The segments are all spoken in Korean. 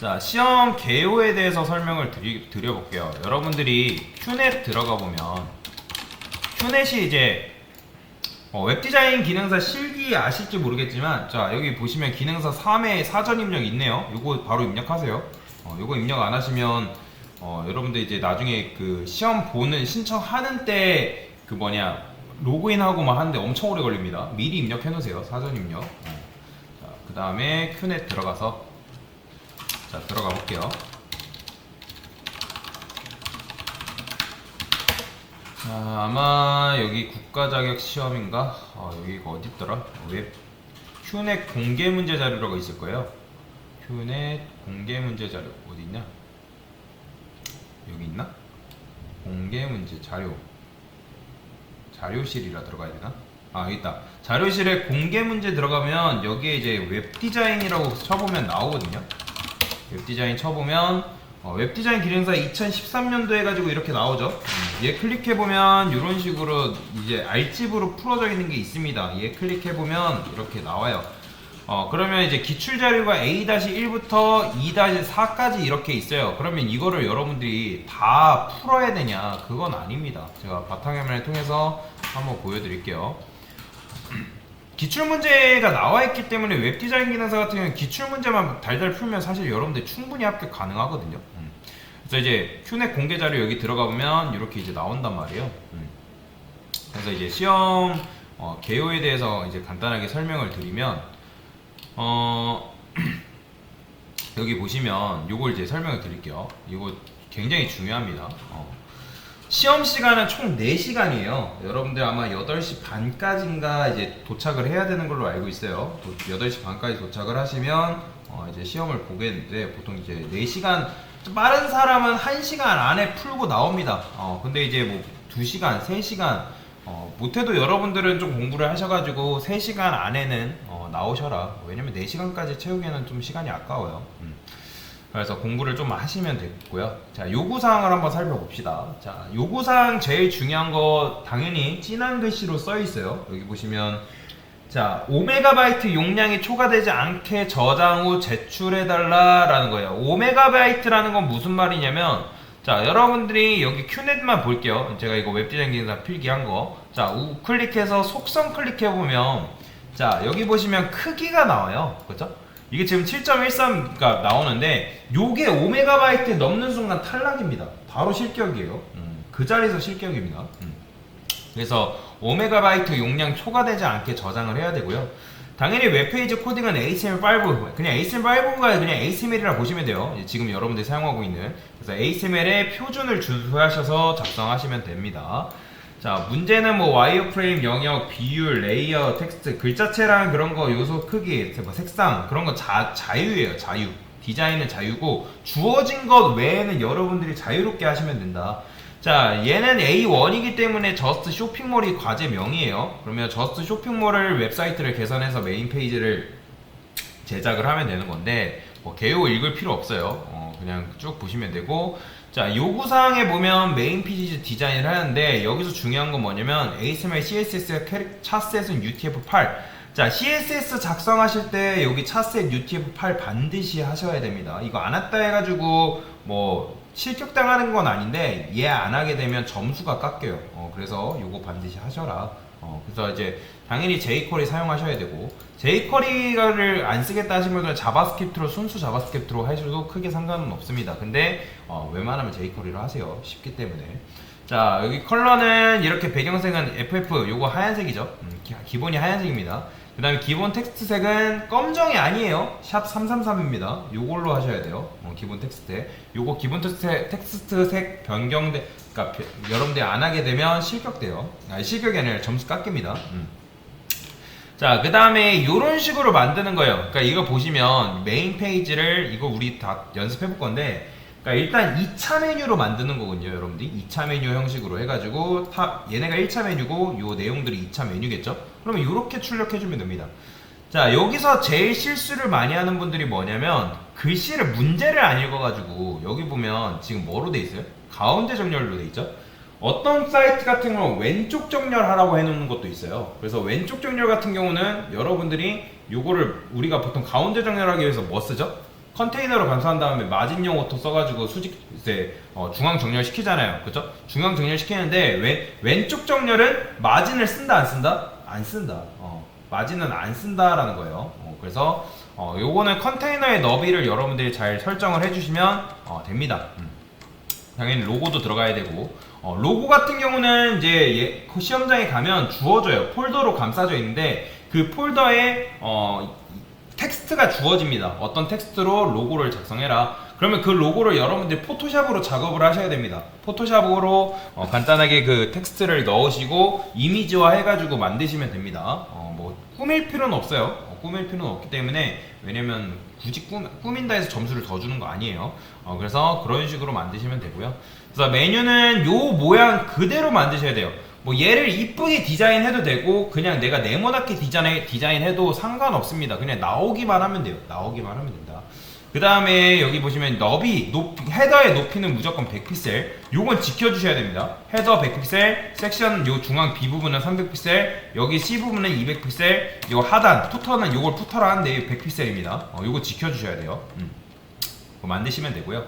자, 시험 개요에 대해서 설명을 드리, 드려볼게요. 여러분들이 큐넷 들어가 보면 큐넷이 이제 어, 웹디자인 기능사 실기 아실지 모르겠지만 자 여기 보시면 기능사 3회 사전 입력 있네요. 요거 바로 입력하세요. 어, 요거 입력 안 하시면 어, 여러분들 이제 나중에 그 시험 보는 신청하는 때 그 뭐냐 로그인하고 막 하는데 엄청 오래 걸립니다. 미리 입력해 놓으세요. 사전 입력. 어. 자, 그 다음에 큐넷 들어가서 자 들어가 볼게요. 자, 아마 여기 국가 자격 시험인가? 어, 여기가 어디 있더라? 웹 큐넷 공개 문제 자료라고 있을 거예요. 큐넷 공개 문제 자료 어디 있냐? 여기 있나? 공개 문제 자료 자료실이라 들어가야 되나? 아 여기 있다. 자료실에 공개 문제 들어가면 여기에 이제 웹 디자인이라고 쳐보면 나오거든요. 웹 디자인 쳐보면 어, 웹 디자인 기능사 2013년도 해가지고 이렇게 나오죠. 음, 얘 클릭해 보면 이런 식으로 이제 알집으로 풀어져 있는 게 있습니다. 얘 클릭해 보면 이렇게 나와요. 어, 그러면 이제 기출 자료가 A-1부터 E-4까지 이렇게 있어요. 그러면 이거를 여러분들이 다 풀어야 되냐? 그건 아닙니다. 제가 바탕화면을 통해서 한번 보여드릴게요. 기출 문제가 나와 있기 때문에 웹 디자인 기능사 같은 경우는 기출 문제만 달달 풀면 사실 여러분들 충분히 합격 가능하거든요. 음. 그래서 이제 큐넷 공개 자료 여기 들어가 보면 이렇게 이제 나온단 말이에요. 음. 그래서 이제 시험 어, 개요에 대해서 이제 간단하게 설명을 드리면 어 여기 보시면 요걸 이제 설명을 드릴게요. 이거 굉장히 중요합니다. 어. 시험 시간은 총 4시간이에요. 여러분들 아마 8시 반까지인가 이제 도착을 해야 되는 걸로 알고 있어요. 도- 8시 반까지 도착을 하시면 어 이제 시험을 보게 되는데 보통 이제 4시간 좀 빠른 사람은 1시간 안에 풀고 나옵니다. 어 근데 이제 뭐 2시간, 3시간 어 못해도 여러분들은 좀 공부를 하셔가지고 3시간 안에는 어 나오셔라. 왜냐면 4시간까지 채우기에는 좀 시간이 아까워요. 음. 그래서 공부를 좀 하시면 되고요. 자, 요구사항을 한번 살펴봅시다. 자, 요구사항 제일 중요한 거 당연히 진한 글씨로 써 있어요. 여기 보시면 자, 5메가바이트 용량이 초과되지 않게 저장 후 제출해 달라라는 거예요. 5메가바이트라는 건 무슨 말이냐면 자, 여러분들이 여기 큐넷만 볼게요. 제가 이거 웹디자인 기능사 필기한 거. 자, 우클릭해서 속성 클릭해 보면 자, 여기 보시면 크기가 나와요. 그죠? 이게 지금 7.13가 나오는데 요게 5메가바이트 넘는 순간 탈락입니다. 바로 실격이에요. 음, 그 자리에서 실격입니다. 음. 그래서 5메가바이트 용량 초과되지 않게 저장을 해야 되고요. 당연히 웹페이지 코딩은 HTML5 그냥 HTML5가 그냥 HTML이라 보시면 돼요. 지금 여러분들이 사용하고 있는 그래서 HTML의 표준을 준수하셔서 작성하시면 됩니다. 자 문제는 뭐 와이어프레임 영역, 비율, 레이어, 텍스트, 글자체랑 그런 거 요소 크기, 뭐 색상 그런 거 자, 자유예요 자유. 디자인은 자유고 주어진 것 외에는 여러분들이 자유롭게 하시면 된다. 자, 얘는 A1이기 때문에 저스트 쇼핑몰이 과제명이에요. 그러면 저스트 쇼핑몰을 웹사이트를 개선해서 메인 페이지를 제작을 하면 되는 건데 뭐 개요 읽을 필요 없어요. 어, 그냥 쭉 보시면 되고 자 요구사항에 보면 메인 페이지 디자인을 하는데 여기서 중요한 건 뭐냐면 HTML, CSS, 캐릭, 차셋은 UTF-8 자 CSS 작성하실 때 여기 차셋 UTF-8 반드시 하셔야 됩니다. 이거 안 했다 해가지고 뭐 실격당하는 건 아닌데 얘 안 하게 되면 점수가 깎여요. 어, 그래서 요거 반드시 하셔라. 어, 그래서 이제 당연히 jQuery 사용하셔야 되고 jQuery를 안 쓰겠다 하신 분들은 자바스크립트로 순수 자바스크립트로 하셔도 크게 상관은 없습니다. 근데 어, 웬만하면 jQuery로 하세요. 쉽기 때문에. 자 여기 컬러는 이렇게 배경색은 FF 요거 하얀색이죠. 음, 기- 기본이 하얀색입니다. 그 다음에 기본 텍스트 색은 검정이 아니에요. 샵 333입니다. 요걸로 하셔야 돼요. 어, 기본 텍스트. 요거 기본 텍스트, 텍스트 색 변경돼, 그러니까 벼- 여러분들이 안 하게 되면 실격돼요. 아니, 실격이 아니라 점수 깎입니다. 음. 자, 그 다음에 이런 식으로 만드는 거예요. 그러니까 이거 보시면 메인 페이지를 이거 우리 다 연습해 볼 건데, 그러니까 일단 2차 메뉴로 만드는 거군요, 여러분들이. 2차 메뉴 형식으로 해가지고, 타, 얘네가 1차 메뉴고, 요 내용들이 2차 메뉴겠죠? 그러면 이렇게 출력해주면 됩니다. 자, 여기서 제일 실수를 많이 하는 분들이 뭐냐면, 글씨를 문제를 안 읽어가지고, 여기 보면 지금 뭐로 돼 있어요? 가운데 정렬로 돼 있죠? 어떤 사이트 같은 경우는 왼쪽 정렬하라고 해놓는 것도 있어요. 그래서 왼쪽 정렬 같은 경우는 여러분들이 요거를 우리가 보통 가운데 정렬하기 위해서 뭐 쓰죠? 컨테이너로 감싸한 다음에 마진용 오토 써가지고 수직 이제 어, 중앙 정렬 시키잖아요, 그렇죠? 중앙 정렬 시키는데 왼 왼쪽 정렬은 마진을 쓴다 안 쓴다? 안 쓴다. 어, 마진은 안 쓴다라는 거예요. 어, 그래서 어, 요거는 컨테이너의 너비를 여러분들이 잘 설정을 해주시면 어, 됩니다. 음. 당연히 로고도 들어가야 되고 어, 로고 같은 경우는 이제 예- 그 시험장에 가면 주어져요 폴더로 감싸져 있는데 그 폴더에 어, 텍스트가 주어집니다. 어떤 텍스트로 로고를 작성해라. 그러면 그 로고를 여러분들이 포토샵으로 작업을 하셔야 됩니다. 포토샵으로 어, 간단하게 그 텍스트를 넣으시고 이미지화 해가지고 만드시면 됩니다. 어, 뭐 꾸밀 필요는 없어요. 어, 꾸밀 필요는 없기 때문에 왜냐면 굳이 꾸, 꾸민다 해서 점수를 더 주는 거 아니에요. 어, 그래서 그런 식으로 만드시면 되고요. 그래서 메뉴는 요 모양 그대로 만드셔야 돼요 뭐 얘를 이쁘게 디자인해도 되고 그냥 내가 네모나게 디자인, 디자인해도 상관없습니다. 그냥 나오기만 하면 돼요. 나오기만 하면 된다. 그 다음에 여기 보시면 너비, 높이, 헤더의 높이는 무조건 100픽셀. 요건 지켜주셔야 됩니다. 헤더 100픽셀 섹션 요 중앙 B 부분은 300픽셀 여기 C 부분은 200픽셀 요 하단 푸터는 요걸 푸터로 하는데 100픽셀입니다. 어, 요거 지켜주셔야 돼요. 음. 만드시면 되고요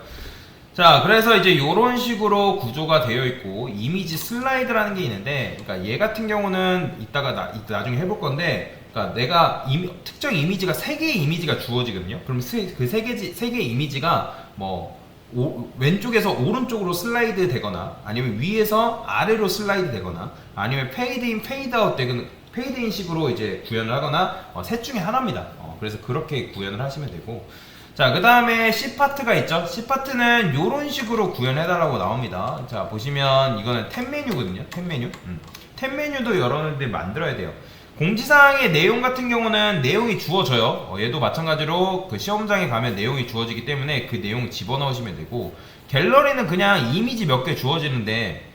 자 그래서 이제 이런 식으로 구조가 되어 있고 이미지 슬라이드라는 게 있는데 그러니까 얘 같은 경우는 이따가 나, 나중에 해볼 건데 그러니까 내가 이미- 특정 이미지가 세 개의 이미지가 주어지거든요. 그럼 그세 개, 세 개의 이미지가 뭐 오- 왼쪽에서 오른쪽으로 슬라이드 되거나 아니면 위에서 아래로 슬라이드 되거나 아니면 페이드인 페이드아웃 되거나 페이드인 식으로 이제 구현을 하거나 어, 셋 중에 하나입니다. 어, 그래서 그렇게 구현을 하시면 되고 자, 그 다음에 C 파트가 있죠. C 파트는 이런 식으로 구현해달라고 나옵니다. 자, 보시면 이거는 템 메뉴거든요. 템 메뉴. 음. 템 메뉴도 여러분들 만들어야 돼요. 공지사항의 내용 같은 경우는 내용이 주어져요. 어, 얘도 마찬가지로 그 시험장에 가면 내용이 주어지기 때문에 그 내용 집어넣으시면 되고 갤러리는 그냥 이미지 몇 개 주어지는데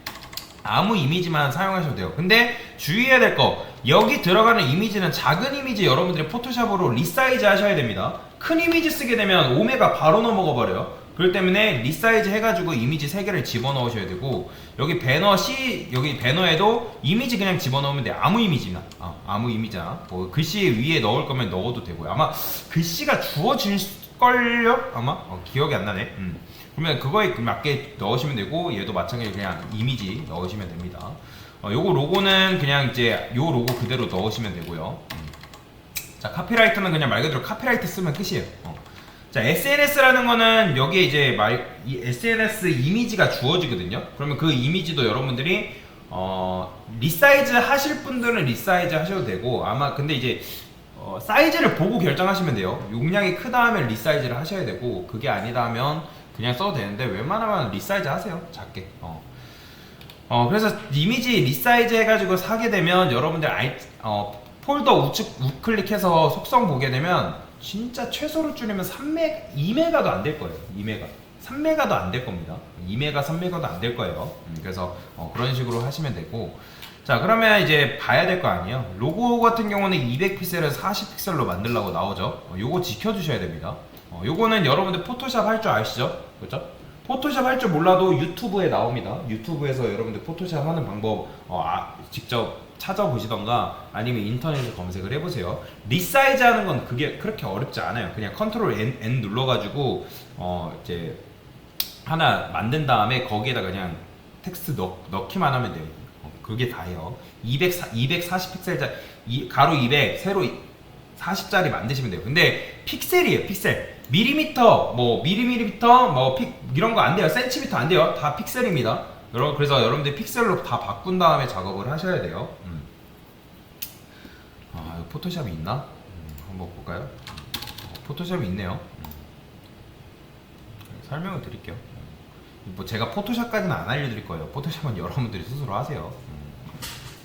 아무 이미지만 사용하셔도 돼요. 근데 주의해야 될 거, 여기 들어가는 이미지는 작은 이미지 여러분들이 포토샵으로 리사이즈 하셔야 됩니다. 큰 이미지 쓰게 되면 오메가 바로 넘어가 버려요. 그렇기 때문에 리사이즈 해가지고 이미지 3개를 집어넣으셔야 되고 여기 배너 C 여기 배너에도 이미지 그냥 집어넣으면 돼. 아무 이미지나. 아, 아무 이미지나. 뭐 글씨 위에 넣을 거면 넣어도 되고요. 아마 글씨가 주어질걸요? 아마? 어, 기억이 안 나네. 음. 그러면 그거에 맞게 넣으시면 되고 얘도 마찬가지로 그냥 이미지 넣으시면 됩니다. 어, 요거 로고는 그냥 이제 요 로고 그대로 넣으시면 되고요. 음. 자 카피라이트는 그냥 말 그대로 카피라이트 쓰면 끝이에요. 어. 자 SNS라는 거는 여기에 이제 말, 이 SNS 이미지가 주어지거든요. 그러면 그 이미지도 여러분들이 어, 리사이즈 하실 분들은 리사이즈 하셔도 되고 아마 근데 이제 어, 사이즈를 보고 결정하시면 돼요. 용량이 크다 하면 리사이즈를 하셔야 되고 그게 아니다 하면 그냥 써도 되는데 웬만하면 리사이즈 하세요. 작게. 어. 어 그래서 이미지 리사이즈 해가지고 사게 되면 여러분들 아이, 어, 폴더 우측 우클릭해서 속성 보게 되면 진짜 최소로 줄이면 3메 2메가도 안 될 거예요. 2메가. 3메가도 안 될 겁니다. 2메가 3메가도 안 될 거예요. 음, 그래서 어, 그런 식으로 하시면 되고. 자 그러면 이제 봐야 될 거 아니에요. 로고 같은 경우는 200픽셀을 40픽셀로 만들라고 나오죠. 어, 요거 지켜주셔야 됩니다. 어, 요거는 여러분들 포토샵 할 줄 아시죠? 그렇죠? 포토샵 할 줄 몰라도 유튜브에 나옵니다. 유튜브에서 여러분들 포토샵 하는 방법 어, 아, 직접 찾아보시던가 아니면 인터넷에 검색을 해보세요. 리사이즈 하는 건 그게 그렇게 어렵지 않아요. 그냥 컨트롤 N, N 눌러가지고 어, 이제 하나 만든 다음에 거기에다가 그냥 텍스트 넣, 넣기만 하면 돼요. 어, 그게 다예요. 200, 240픽셀짜 가로 200 세로 40짜리 만드시면 돼요. 근데 픽셀이에요, 픽셀. 미리미터, 뭐 미리미리미터, 뭐 픽, 이런 거 안 돼요. 센티미터 안 돼요. 다 픽셀입니다. 여러분 그래서 여러분들 픽셀로 다 바꾼 다음에 작업을 하셔야 돼요. 음. 포토샵이 있나? 음, 한번 볼까요? 어, 포토샵이 있네요. 음. 설명을 드릴게요. 뭐 제가 포토샵까지는 안 알려드릴 거예요. 포토샵은 여러분들이 스스로 하세요. 음.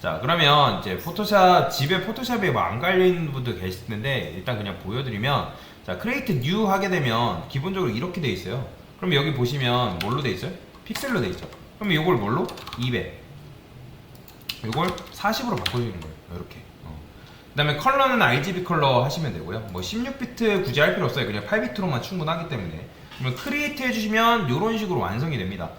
자 그러면 이제 포토샵 집에 포토샵에 뭐 안 깔리는 분들 계실 텐데 일단 그냥 보여드리면 자 크리에이트 뉴 하게 되면 기본적으로 이렇게 돼 있어요 그럼 여기 보시면 뭘로 돼 있어요? 픽셀로 돼 있죠 그럼 이걸 뭘로? 200 이걸 40으로 바꿔주는 거예요 이렇게 그 다음에 컬러는 RGB 컬러 하시면 되고요 뭐 16비트 굳이 할 필요 없어요 그냥 8비트로만 충분하기 때문에 그러면 크리에이트 해주시면 이런 식으로 완성이 됩니다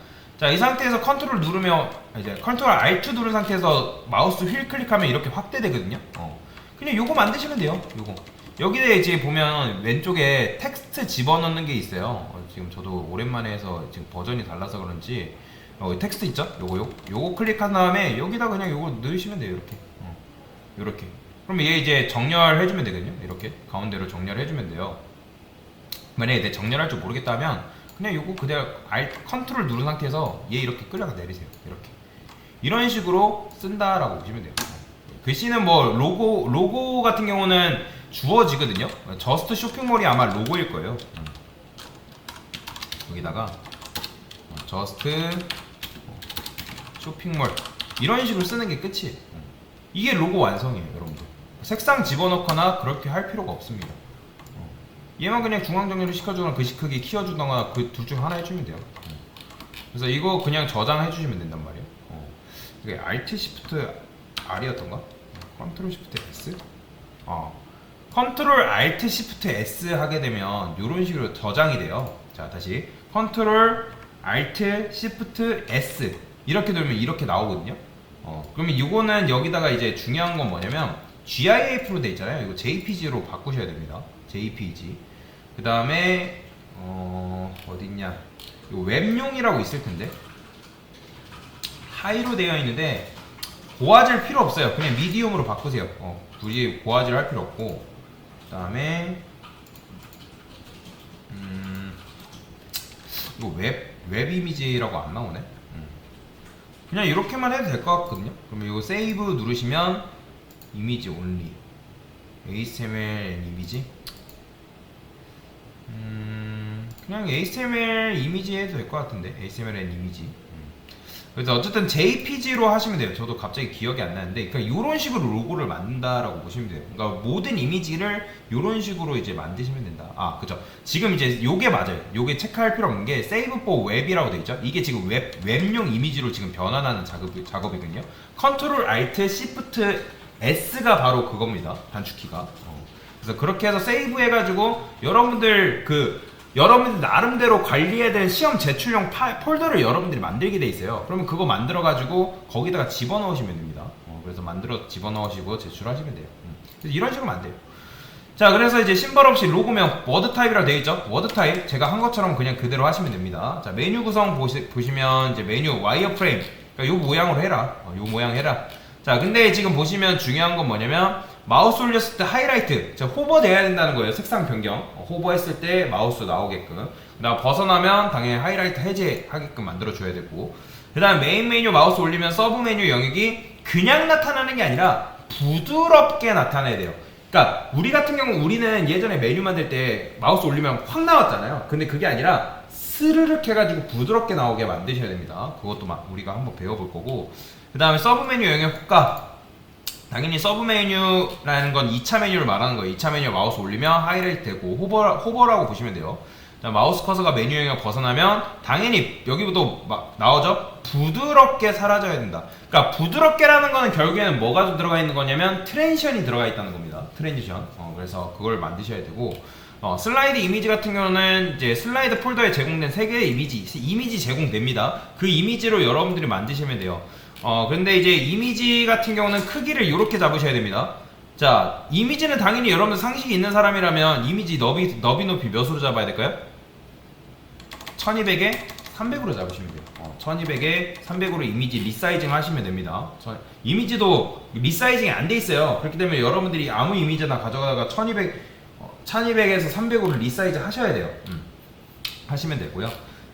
자, 이 상태에서 컨트롤 누르면 이제 컨트롤 R2 누른 상태에서 마우스 휠 클릭하면 이렇게 확대되거든요. 어. 그냥 요거 만드시면 돼요. 요거. 여기에 이제 보면 왼쪽에 텍스트 집어넣는 게 있어요. 어, 지금 저도 오랜만에 해서 지금 버전이 달라서 그런지 어, 텍스트 있죠? 요거 요 요거 클릭한 다음에 여기다 그냥 요거 넣으시면 돼요. 이렇게. 어, 요렇게. 그럼 얘 이제 정렬해주면 되거든요. 이렇게 가운데로 정렬해주면 돼요. 만약에 내 정렬할 줄 모르겠다면 그냥 요거 그대로 Alt 컨트롤 누른 상태에서 얘 이렇게 끌어가 내리세요. 이렇게. 이런 식으로 쓴다라고 보시면 돼요. 글씨는 뭐 로고 로고 같은 경우는 주어지거든요. 저스트 쇼핑몰이 아마 로고일 거예요. 음. 여기다가 저스트 쇼핑몰 이런 식으로 쓰는 게 끝이에요. 음. 이게 로고 완성이에요. 색상 집어넣거나 그렇게 할 필요가 없습니다. 어. 얘만 그냥 중앙 정렬을 시켜주거나 글씨 크기 키워주거나 그 둘 중 하나 해주면 돼요. 음. 그래서 이거 그냥 저장해 주시면 된단 말이에요. 어. 이게 Alt Shift R이었던가? 컨트롤 Shift S? 어. 컨트롤 Alt Shift S 하게 되면 이런 식으로 저장이 돼요. 자, 다시 컨트롤 Alt Shift S 이렇게 돌면 이렇게 나오거든요. 어, 그러면 이거는 여기다가 이제 중요한 건 뭐냐면 GIF로 돼 있잖아요. 이거 JPG로 바꾸셔야 됩니다. JPG. 그 다음에 어, 어딨냐? 이거 웹용이라고 있을 텐데 하이로 되어 있는데 고화질 필요 없어요. 그냥 미디움으로 바꾸세요. 어, 굳이 고화질 할 필요 없고 그 다음에 음, 이거 웹, 웹 이미지라고 안 나오네. 음. 그냥 이렇게만 해도 될 것 같거든요. 그러면 이거 세이브 누르시면 이미지 온리 HTML 이미지 음, 그냥 HTML 이미지 해도 될 것 같은데 HTML and 이미지 음. 그래서 어쨌든 JPG로 하시면 돼요. 저도 갑자기 기억이 안 나는데, 그러니까 이런 식으로 로고를 만든다라고 보시면 돼요. 그러니까 모든 이미지를 이런 식으로 이제 만드시면 된다. 아, 그죠. 지금 이제 요게 맞아요. 요게 체크할 필요 없는 게 Save for Web이라고 돼 있죠. 이게 지금 웹 웹용 이미지로 지금 변환하는 작업 작업이거든요. Ctrl Alt Shift S가 바로 그겁니다. 단축키가. 어. 그래서 그렇게 해서 세이브 해가지고 여러분들 그 여러분들 나름대로 관리해야 되는 시험 제출용 파, 폴더를 여러분들이 만들게 돼 있어요. 그러면 그거 만들어 가지고 거기다가 집어 넣으시면 됩니다. 어, 그래서 만들어 집어 넣으시고 제출하시면 돼요. 음. 이런 식으로 만돼요. 자, 그래서 이제 심벌 없이 로고명 워드 타입이라고 되어 있죠. 워드 타입 제가 한 것처럼 그냥 그대로 하시면 됩니다. 자, 메뉴 구성 보시, 보시면 이제 메뉴 와이어 프레임 그러니까 요 모양으로 해라. 어, 요 모양 해라. 자, 근데 지금 보시면 중요한 건 뭐냐면 마우스 올렸을 때 하이라이트, 자, 호버 돼야 된다는 거예요. 색상 변경. 어, 호버 했을 때 마우스 나오게끔. 그다음 벗어나면 당연히 하이라이트 해제하게끔 만들어 줘야 되고. 그 다음 메인 메뉴 마우스 올리면 서브 메뉴 영역이 그냥 나타나는 게 아니라 부드럽게 나타나야 돼요. 그러니까 우리 같은 경우 우리는 예전에 메뉴 만들 때 마우스 올리면 확 나왔잖아요. 근데 그게 아니라 스르륵 해가지고 부드럽게 나오게 만드셔야 됩니다. 그것도 막 우리가 한번 배워볼 거고. 그 다음에 서브 메뉴 영역 효과. 당연히 서브 메뉴라는 건 2차 메뉴를 말하는 거예요. 2차 메뉴 마우스 올리면 하이라이트 되고 호버, 호버라고 보시면 돼요. 자, 마우스 커서가 메뉴 영역 벗어나면 당연히 여기부터 막 나오죠? 부드럽게 사라져야 된다. 그러니까 부드럽게라는 거는 결국에는 뭐가 들어가 있는 거냐면 트랜지션이 들어가 있다는 겁니다. 트랜지션. 어, 그래서 그걸 만드셔야 되고 어, 슬라이드 이미지 같은 경우는 이제 슬라이드 폴더에 제공된 세 개의 이미지, 이미지 제공됩니다. 그 이미지로 여러분들이 만드시면 돼요. 어, 근데 이제 이미지 같은 경우는 크기를 이렇게 잡으셔야 됩니다. 자, 이미지는 당연히 여러분들 상식이 있는 사람이라면 이미지 너비, 너비 높이 몇으로 잡아야 될까요? 1200에 300으로 잡으시면 돼요. 어, 1200에 300으로 이미지 리사이징 하시면 됩니다. 저, 이미지도 리사이징이 안 돼 있어요. 그렇기 때문에 여러분들이 아무 이미지나 가져가다가 1200, 어, 1200에서 300으로 리사이즈 하셔야 돼요. 음, 하시면 되고요.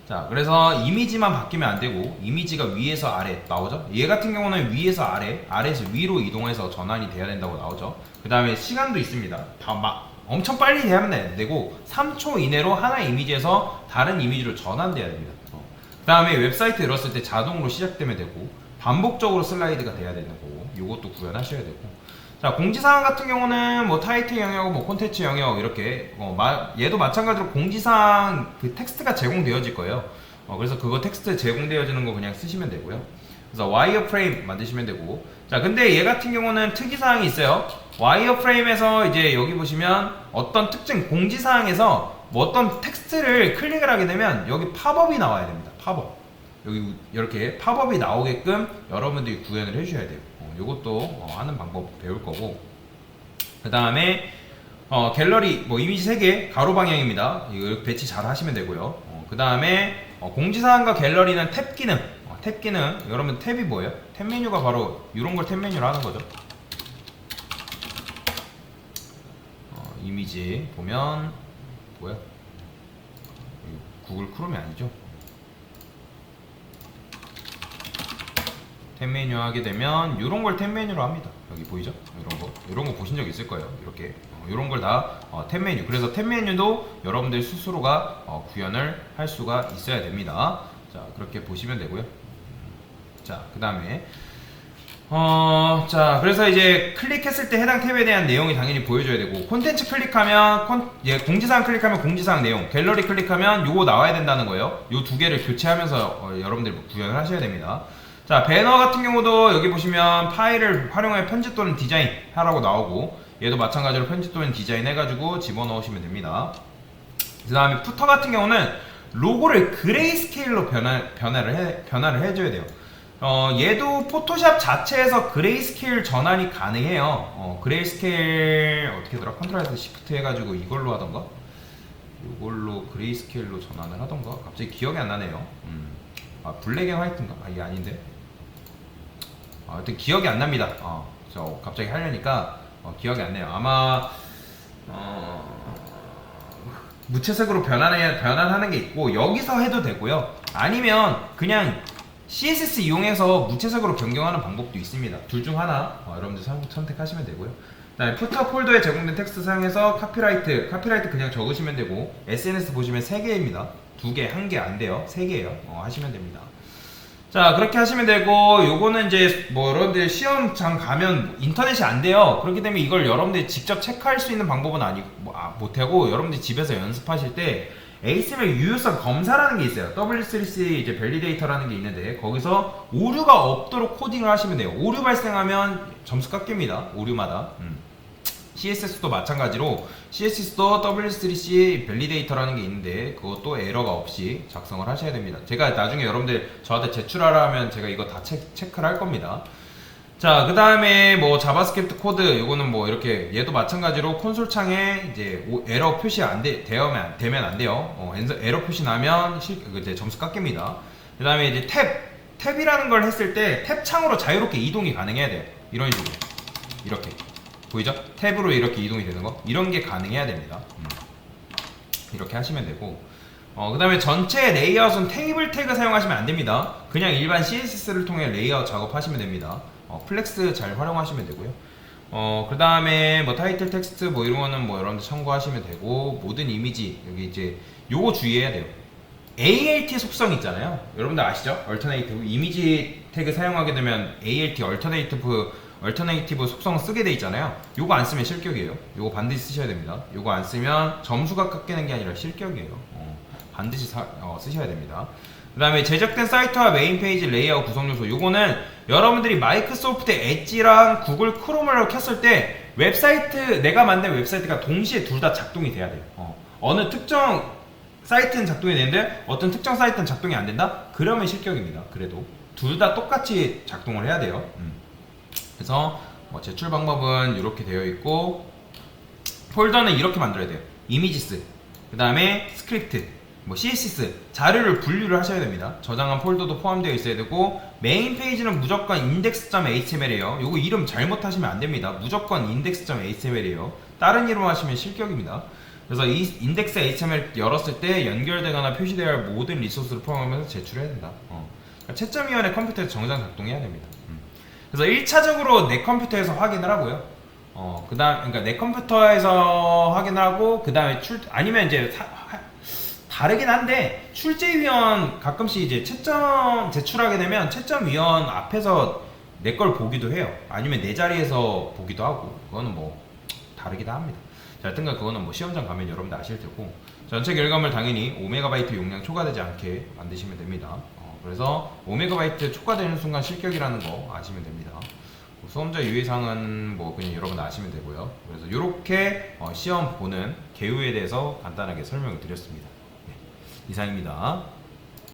자, 그래서 이미지만 바뀌면 안 되고 이미지가 위에서 아래 나오죠. 얘 같은 경우는 위에서 아래, 아래에서 위로 이동해서 전환이 돼야 된다고 나오죠. 그 다음에 시간도 있습니다. 다 막 엄청 빨리 되면 안 되고 3초 이내로 하나 이미지에서 다른 이미지로 전환돼야 됩니다. 어. 그 다음에 웹사이트 열었을 때 자동으로 시작되면 되고 반복적으로 슬라이드가 돼야 되는 거고 이것도 구현하셔야 되고 자 공지사항 같은 경우는 뭐 타이틀 영역, 뭐 콘텐츠 영역 이렇게 어, 마, 얘도 마찬가지로 공지사항 그 텍스트가 제공되어질 거예요. 어, 그래서 그거 텍스트 제공되어지는 거 그냥 쓰시면 되고요. 그래서 와이어 프레임 만드시면 되고 자 근데 얘 같은 경우는 특이사항이 있어요. 와이어 프레임에서 이제 여기 보시면 어떤 특징 공지사항에서 뭐 어떤 텍스트를 클릭을 하게 되면 여기 팝업이 나와야 됩니다. 팝업. 여기 이렇게 팝업이 나오게끔 여러분들이 구현을 해주셔야 돼요. 어, 이것도 어, 하는 방법 배울 거고 그 다음에 어, 갤러리 뭐 이미지 3개 가로 방향입니다. 이거 배치 잘 하시면 되고요. 어, 그 다음에 공지사항과 갤러리는 탭 기능. 어, 탭 기능. 여러분 탭이 뭐예요? 탭 메뉴가 바로 이런 걸 탭 메뉴로 하는 거죠. 어, 이미지 보면 뭐야? 구글 크롬이 아니죠? 탭 메뉴 하게 되면 이런 걸 탭 메뉴로 합니다. 여기 보이죠? 이런 거 이런 거 보신 적 있을 거예요. 이렇게 어, 이런 걸 다 탭 메뉴. 그래서 탭 메뉴도 여러분들 스스로가 어, 구현을 할 수가 있어야 됩니다. 자 그렇게 보시면 되고요. 자 그 다음에 어, 자, 그래서 이제 클릭했을 때 해당 탭에 대한 내용이 당연히 보여줘야 되고, 콘텐츠 클릭하면, 콘, 예, 공지사항 클릭하면 공지사항 내용, 갤러리 클릭하면 요거 나와야 된다는 거예요. 요 두 개를 교체하면서 어, 여러분들 구현을 하셔야 됩니다. 자, 배너 같은 경우도 여기 보시면 파일을 활용해 편집 또는 디자인 하라고 나오고, 얘도 마찬가지로 편집 또는 디자인 해가지고 집어넣으시면 됩니다. 그 다음에 푸터 같은 경우는 로고를 그레이스케일로 변화, 변화를 해, 변화를 해줘야 돼요. 어, 얘도 포토샵 자체에서 그레이스케일 전환이 가능해요. 어, 그레이스케일 어떻게 더라 컨트롤 S 시프트 해가지고 이걸로 하던가? 이걸로 그레이스케일로 전환을 하던가? 갑자기 기억이 안 나네요. 음. 아 블랙 앤 화이트인가? 아 이게 아닌데. 아, 하여튼 기억이 안 납니다. 어, 저 갑자기 하려니까 어, 기억이 안 나요. 아마 어, 무채색으로 변환해, 변환하는 게 있고 여기서 해도 되고요. 아니면 그냥 CSS 이용해서 무채색으로 변경하는 방법도 있습니다. 둘 중 하나 어, 여러분들 선, 선택하시면 되고요. 그다음에 푸터 폴더에 제공된 텍스트 사용해서 카피라이트, 카피라이트 그냥 적으시면 되고 SNS 보시면 3개입니다. 2개, 1개 안 돼요. 3개예요. 어, 하시면 됩니다. 자 그렇게 하시면 되고 요거는 이제 뭐 여러분들 시험장 가면 인터넷이 안 돼요. 그렇기 때문에 이걸 여러분들이 직접 체크할 수 있는 방법은 아니고 뭐, 아, 못하고 여러분들이 집에서 연습하실 때 HTML 유효성 검사라는 게 있어요. W3C 이제 밸리데이터라는 게 있는데 거기서 오류가 없도록 코딩을 하시면 돼요. 오류 발생하면 점수 깎입니다. 오류마다. 음. CSS도 마찬가지로 CSS도 W3C 밸리데이터라는 게 있는데 그것도 에러가 없이 작성을 하셔야 됩니다. 제가 나중에 여러분들 저한테 제출하라 하면 제가 이거 다 체, 체크를 할 겁니다. 자, 그 다음에 뭐 자바스크립트 코드 이거는 뭐 이렇게 얘도 마찬가지로 콘솔 창에 이제 오- 에러 표시 안 돼, 되면, 되면 안 돼요. 어, 에러 표시 나면 실, 그 이제 점수 깎입니다. 그 다음에 이제 탭, 탭이라는 걸 했을 때 탭 창으로 자유롭게 이동이 가능해야 돼요. 이런 식으로. 이렇게. 보이죠? 탭으로 이렇게 이동이 되는 거 이런 게 가능해야 됩니다 음. 이렇게 하시면 되고 어, 그 다음에 전체 레이아웃은 테이블 태그 사용하시면 안 됩니다 그냥 일반 CSS를 통해 레이아웃 작업하시면 됩니다 어, 플렉스 잘 활용하시면 되고요 어, 그 다음에 뭐 타이틀 텍스트 뭐 이런 거는 뭐 여러분들 참고하시면 되고 모든 이미지 여기 이제 요거 주의해야 돼요 ALT 속성 있잖아요. 여러분들 아시죠? 얼터네이티브 이미지 태그 사용하게 되면 ALT 얼터네이티브 얼터네이티브 속성 쓰게 돼 있잖아요. 요거 안 쓰면 실격이에요. 요거 반드시 쓰셔야 됩니다. 요거 안 쓰면 점수가 깎이는 게 아니라 실격이에요. 어, 반드시 사- 어, 쓰셔야 됩니다. 그 다음에 제작된 사이트와 메인 페이지 레이아웃 구성 요소. 요거는 여러분들이 마이크로소프트 엣지랑 구글 크롬을 켰을 때 웹사이트 내가 만든 웹사이트가 동시에 둘 다 작동이 돼야 돼요. 어, 어느 특정 사이트는 작동이 되는데 어떤 특정 사이트는 작동이 안 된다? 그러면 실격입니다. 그래도 둘 다 똑같이 작동을 해야 돼요. 음. 그래서 뭐 제출 방법은 이렇게 되어 있고 폴더는 이렇게 만들어야 돼요. 이미지스, 그 다음에 스크립트, 뭐 CSS 자료를 분류를 하셔야 됩니다. 저장한 폴더도 포함되어 있어야 되고 메인 페이지는 무조건 index.html이에요. 요거 이름 잘못하시면 안 됩니다. 무조건 index.html이에요. 다른 이름 하시면 실격입니다. 그래서 이 인덱스 HTML 열었을 때 연결되거나 표시되어야 할 모든 리소스를 포함하면서 제출해야 된다. 어. 그러니까 채점위원회 컴퓨터에서 정상 작동해야 됩니다. 음. 그래서 1차적으로 내 컴퓨터에서 확인을 하고요. 어, 그 다음, 그러니까 내 컴퓨터에서 확인을 하고, 그 다음에 출, 아니면 이제 사- 하- 다르긴 한데, 출제위원 가끔씩 이제 채점 제출하게 되면 채점위원 앞에서 내 걸 보기도 해요. 아니면 내 자리에서 보기도 하고, 그거는 뭐 다르기도 합니다. 자, 하여튼간 그거는 뭐 시험장 가면 여러분들 아실 테고, 전체 결과물 당연히 5MB 용량 초과되지 않게 만드시면 됩니다. 어, 그래서 5MB 초과되는 순간 실격이라는 거 아시면 됩니다. 뭐 수험자 유의사항은 뭐 그냥 여러분 아시면 되고요. 그래서 이렇게 어, 시험 보는 개요에 대해서 간단하게 설명을 드렸습니다. 네, 이상입니다.